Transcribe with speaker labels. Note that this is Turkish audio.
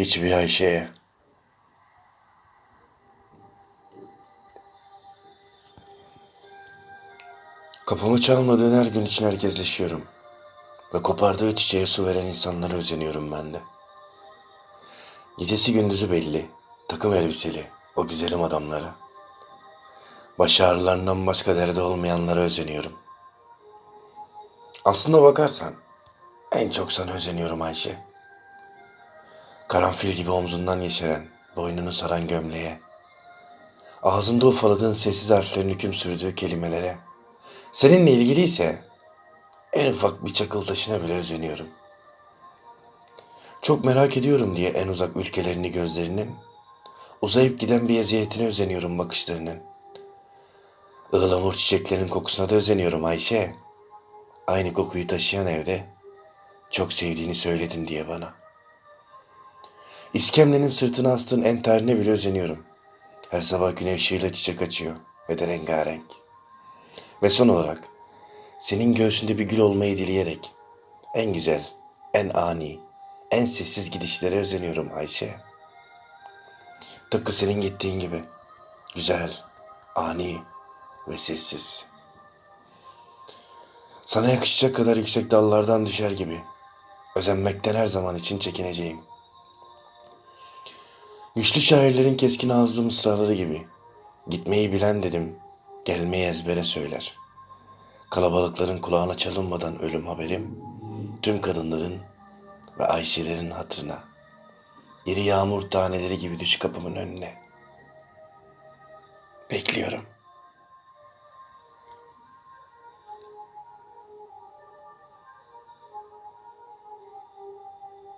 Speaker 1: Hiçbir Ayşe'ye. Kapımı çalmadığın her gün için herkesleşiyorum. Ve kopardığı çiçeğe su veren insanlara özeniyorum ben de. Gecesi gündüzü belli. Takım elbiseli. O güzelim adamlara. Baş ağrılarından başka derdi olmayanlara özeniyorum. Aslında bakarsan en çok sana özeniyorum Ayşe. Karanfil gibi omzundan yeşeren, boynunu saran gömleğe. Ağzında ufaladığın sessiz harflerin hüküm sürdüğü kelimelere. Seninle ilgiliyse en ufak bir çakıl taşına bile özeniyorum. Çok merak ediyorum diye en uzak ülkelerini gözlerinin, uzayıp giden bir eziyetine özeniyorum bakışlarının. Ihlamur çiçeklerinin kokusuna da özeniyorum Ayşe. Aynı kokuyu taşıyan evde çok sevdiğini söyledin diye bana. İskemlenin sırtına astığın entarine bile özeniyorum. Her sabah güneş ışığıyla çiçek açıyor ve de rengarenk. Ve son olarak senin göğsünde bir gül olmayı dileyerek en güzel, en ani, en sessiz gidişlere özeniyorum Ayşe. Tıpkı senin gittiğin gibi. Güzel, ani ve sessiz. Sana yakışacak kadar yüksek dallardan düşer gibi. Özenmekten her zaman için çekineceğim. Güçlü şairlerin keskin ağızlı mısraları gibi. Gitmeyi bilen dedim, gelmeyi ezbere söyler. Kalabalıkların kulağına çalınmadan ölüm haberim, tüm kadınların ve Ayşelerin hatırına. İri yağmur taneleri gibi düş kapımın önüne. Bekliyorum.